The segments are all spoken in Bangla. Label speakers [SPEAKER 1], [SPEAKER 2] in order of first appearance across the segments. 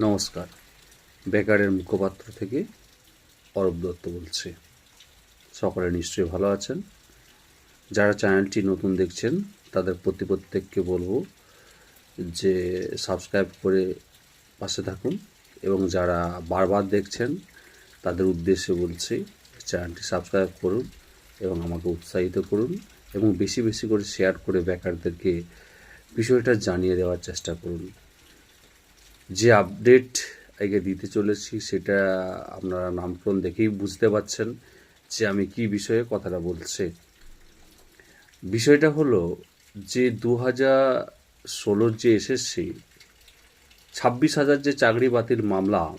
[SPEAKER 1] নমস্কার। বেকারের মুখপাত্র থেকে অরূপ দত্ত বলছি। সকলে নিশ্চয়ই ভালো আছেন। যারা চ্যানেলটি নতুন দেখছেন, তাদের প্রতি প্রত্যেককে বলব যে সাবস্ক্রাইব করে পাশে থাকুন এবং যারা বারবার দেখছেন, তাদের উদ্দেশ্যে বলছি চ্যানেলটি সাবস্ক্রাইব করুন এবং আমাকে উৎসাহিত করুন এবং বেশি বেশি করে শেয়ার করে বেকারদেরকে বিষয়টা জানিয়ে দেওয়ার চেষ্টা করুন। যে আপডেট আগে দিতে চলেছি, সেটা আপনারা নামকরণ দেখেই বুঝতে পারছেন যে আমি কি বিষয়ে কথাটা বলছি। বিষয়টা হলো যে দু হাজার ষোলোর যে এসএসসি, ছাব্বিশ হাজার যে চাকরি বাতিল মামলা,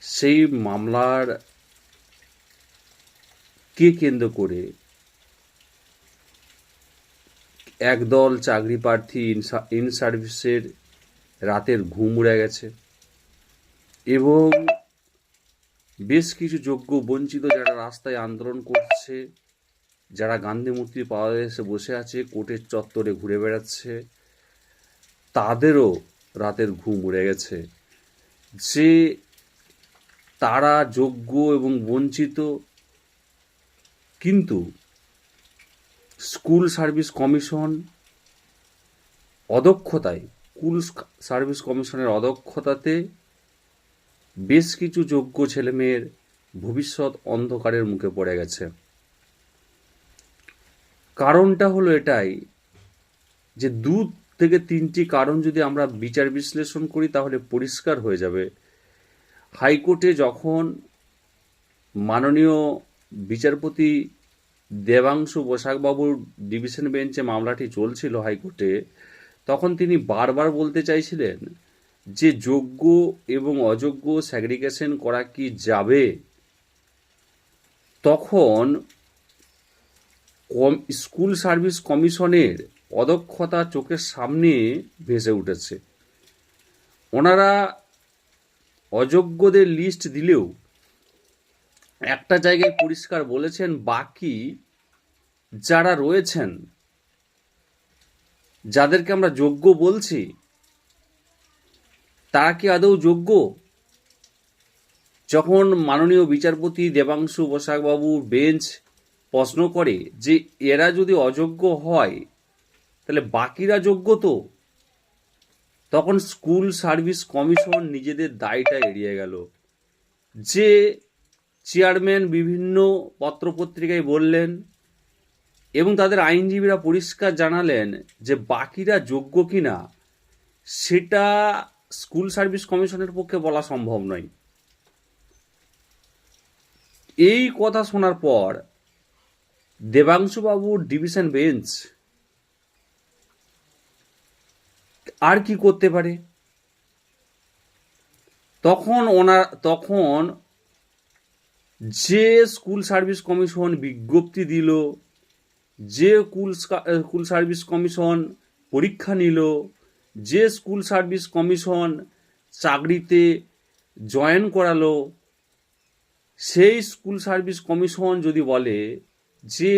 [SPEAKER 1] সেই মামলার কে কেন্দ্র করে একদল চাকরি প্রার্থী ইন- সার্ভিসের রাতের ঘুম উড়ে গেছে। এবং বেশ কিছু যোগ্য বঞ্চিত যারা রাস্তায় আন্দোলন করছে, যারা গান্ধী মূর্তির পাওয়া এসে বসে আছে কোর্টের চত্বরে ঘুরে বেড়াচ্ছে, তাদেরও রাতের ঘুম উড়ে গেছে। যে তারা যোগ্য এবং বঞ্চিত, কিন্তু স্কুল সার্ভিস কমিশন অদক্ষতায় স্কুল সার্ভিস কমিশনের অদক্ষতাতে বেশ কিছু যোগ্য ছেলেমেয়ের ভবিষ্যৎ অন্ধকারের মুখে পড়ে গেছে। কারণটা হলো এটাই যে দু থেকে তিনটি কারণ যদি আমরা বিচার বিশ্লেষণ করি, তাহলে পরিষ্কার হয়ে যাবে। হাইকোর্টে যখন মাননীয় বিচারপতি দেবাংশু বসাকবাবুর ডিভিশন বেঞ্চে মামলাটি চলছিল হাইকোর্টে তখন তিনি বারবার বলতে চাইছিলেন যে যোগ্য এবং অযোগ্য স্যাগ্রিগেশন করা কি যাবে? তখন কম স্কুল সার্ভিস কমিশনের অদক্ষতা চোখের সামনে ভেসে উঠেছে। ওনারা অযোগ্যদের লিস্ট দিলেও একটা জায়গায় পরিষ্কার বলেছেন, বাকি যারা রয়েছেন যাদেরকে আমরা যোগ্য বলছি, তারা কি আদৌ যোগ্য? যখন মাননীয় বিচারপতি দেবাংশু বসাকবাবু বেঞ্চ প্রশ্ন করে যে এরা যদি অযোগ্য হয়, তাহলে বাকিরা যোগ্য তো? তখন স্কুল সার্ভিস কমিশন নিজেদের দায়টা এড়িয়ে গেল। যে চেয়ারম্যান বিভিন্ন পত্রপত্রিকায় বললেন এবং তাদের আইনজীবীরা পরিষ্কার জানালেন যে বাকিরা যোগ্য কিনা, সেটা স্কুল সার্ভিস কমিশনের পক্ষে বলা সম্ভব নয়। এই কথা শোনার পর দেবাংশুবাবুর ডিভিশন বেঞ্চ আর কি করতে পারে? তখন ওনার, তখন যে স্কুল সার্ভিস কমিশন বিজ্ঞপ্তি দিল যে কুল স্কুল সার্ভিস কমিশন পরীক্ষা নিল, যে স্কুল সার্ভিস কমিশন চাকরিতে জয়েন করালো, সেই স্কুল সার্ভিস কমিশন যদি বলে যে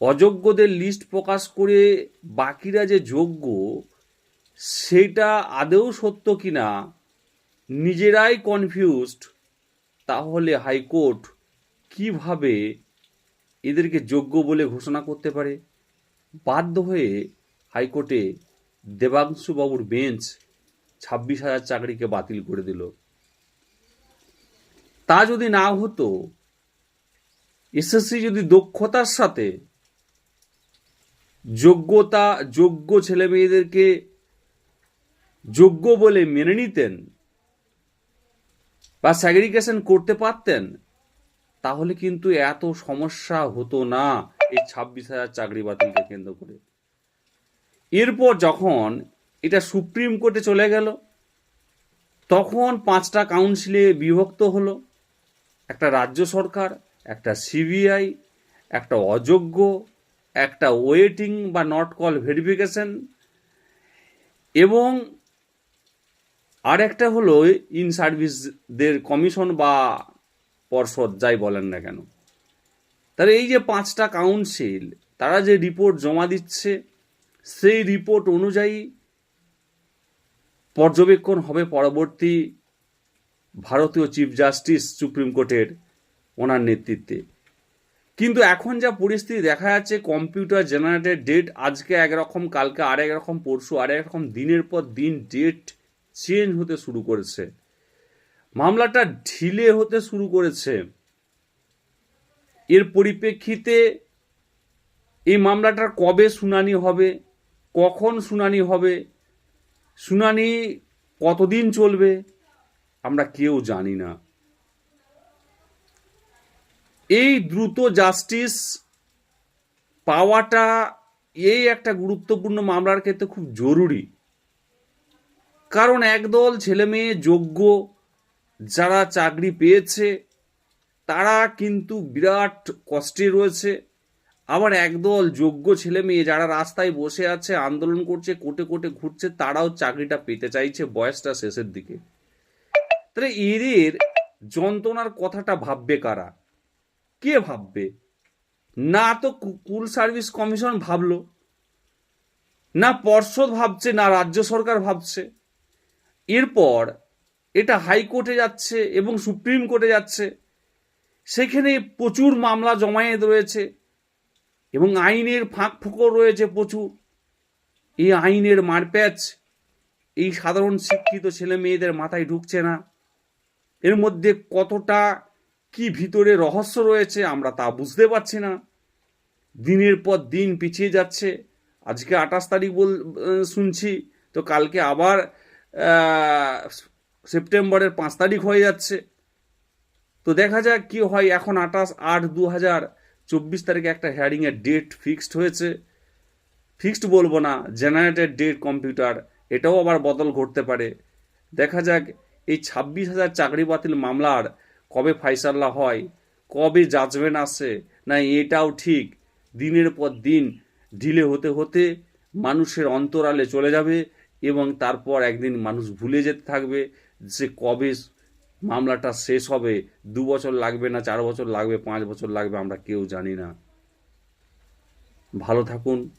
[SPEAKER 1] অযোগ্যদের লিস্ট প্রকাশ করে বাকিরা যে যোগ্য, সেটা আদৌ সত্য কিনা, নিজেরাই কনফিউজড তাহলে হাইকোর্ট কীভাবে এদেরকে যোগ্য বলে ঘোষণা করতে পারে। বাধ্য হয়ে হাইকোর্টে দেবাংশুবাবুর বেঞ্চ ছাব্বিশ হাজার চাকরিকে বাতিল করে দিল। তা যদি না হতো, এসএসসি যদি দক্ষতার সাথে যোগ্যতা, যোগ্য ছেলে মেয়েদেরকে যোগ্য বলে মেনে নিতেন বা স্যাগ্রিগেশন করতে পারতেন তাহলে কিন্তু এত সমস্যা হতো না এই ছাব্বিশ হাজার চাকরি বাতিলকে কেন্দ্র করে। এরপর যখন এটা সুপ্রিম কোর্টে চলে গেল, তখন পাঁচটা কাউন্সিলে বিভক্ত হলো। একটা রাজ্য সরকার, একটা সিবিআই, একটা অযোগ্য, একটা ওয়েটিং বা নট কল ভেরিফিকেশন এবং আর একটা হলো ইন সার্ভিসদের কমিশন বা পর্ষদ, যাই বলেন না কেন। তাহলে এই যে পাঁচটা কাউন্সিল, তারা যে রিপোর্ট জমা দিচ্ছে, সেই রিপোর্ট অনুযায়ী পর্যবেক্ষণ হবে পরবর্তী ভারতীয় চিফ জাস্টিস সুপ্রিম কোর্টের ওনার নেতৃত্বে। কিন্তু এখন যা পরিস্থিতি দেখা যাচ্ছে কম্পিউটার জেনারেটেড ডেট আজকে একরকম, কালকে আরেক রকম পরশু আরেক রকম দিনের পর দিন ডেট চেঞ্জ হতে শুরু করেছে। মামলাটা ঢিলে হতে শুরু করেছে। এর পরিপ্রেক্ষিতে এই মামলাটার কবে শুনানি হবে, কখন শুনানি হবে, শুনানি কতদিন চলবে, আমরা কেউ জানি না। এই দ্রুত জাস্টিস পাওয়াটা এই একটা গুরুত্বপূর্ণ মামলার ক্ষেত্রে খুব জরুরি। কারণ একদল ছেলে মেয়ে যোগ্য যারা চাকরি পেয়েছে, তারা কিন্তু বিরাট কষ্টে রয়েছে। আবার একদল যোগ্য ছেলে মেয়ে যারা রাস্তায় বসে আছে, আন্দোলন করছে, কোটে কোটে ঘুরছে, তারাও চাকরিটা পেতে চাইছে বয়সটা শেষের দিকে। তাহলে এদের যন্ত্রণার কথাটা ভাববে কারা? কে ভাববে? না তো কুল সার্ভিস কমিশন ভাবলো, না পর্ষদ ভাবছে, না রাজ্য সরকার ভাবছে। এরপর এটা হাইকোর্টে যাচ্ছে এবং সুপ্রিম কোর্টে যাচ্ছে। সেখানে প্রচুর মামলা জমায়েত রয়েছে এবং আইনের ফাঁক ফোকর রয়েছে প্রচুর। এই আইনের মারপ্যাচ এই সাধারণ শিক্ষিত ছেলে মেয়েদের মাথায় ঢুকছে না। এর মধ্যে কতটা কি ভিতরে রহস্য রয়েছে আমরা তা বুঝতে পারছি না। দিনের পর দিন পিছিয়ে যাচ্ছে। আজকে আঠাশ তারিখ বল শুনছি। তো কালকে আবার সেপ্টেম্বরের পাঁচ তারিখ হয়ে যাচ্ছে। তো দেখা যাক কি হয়। এখন আঠাশ আট দু হাজার চব্বিশ তারিখে একটা হেয়ারিংয়ের ডেট ফিক্সড হয়েছে। ফিক্সড বলব না জেনারেটেড ডেট কম্পিউটার এটাও আবার বদল ঘটতে পারে। দেখা যাক এই ছাব্বিশ হাজার চাকরি বাতিল মামলার কবে ফাইসাল্লা হয়, কবে জাজমেন্ট আসে, না এটাও ঠিক, দিনের পর দিন ঢিলে হতে হতে মানুষের অন্তরালে চলে যাবে এবং তারপর একদিন মানুষ ভুলে যেতে থাকবে। যে কবে মামলাটা শেষ হবে, দু বছর লাগবে না, চার বছর লাগবে, পাঁচ বছর লাগবে, আমরা কেউ জানি না। ভালো থাকুন,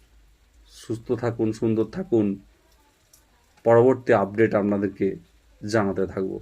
[SPEAKER 1] সুস্থ থাকুন, সুন্দর থাকুন। পরবর্তী আপডেট আপনাদেরকে জানাতে থাকব।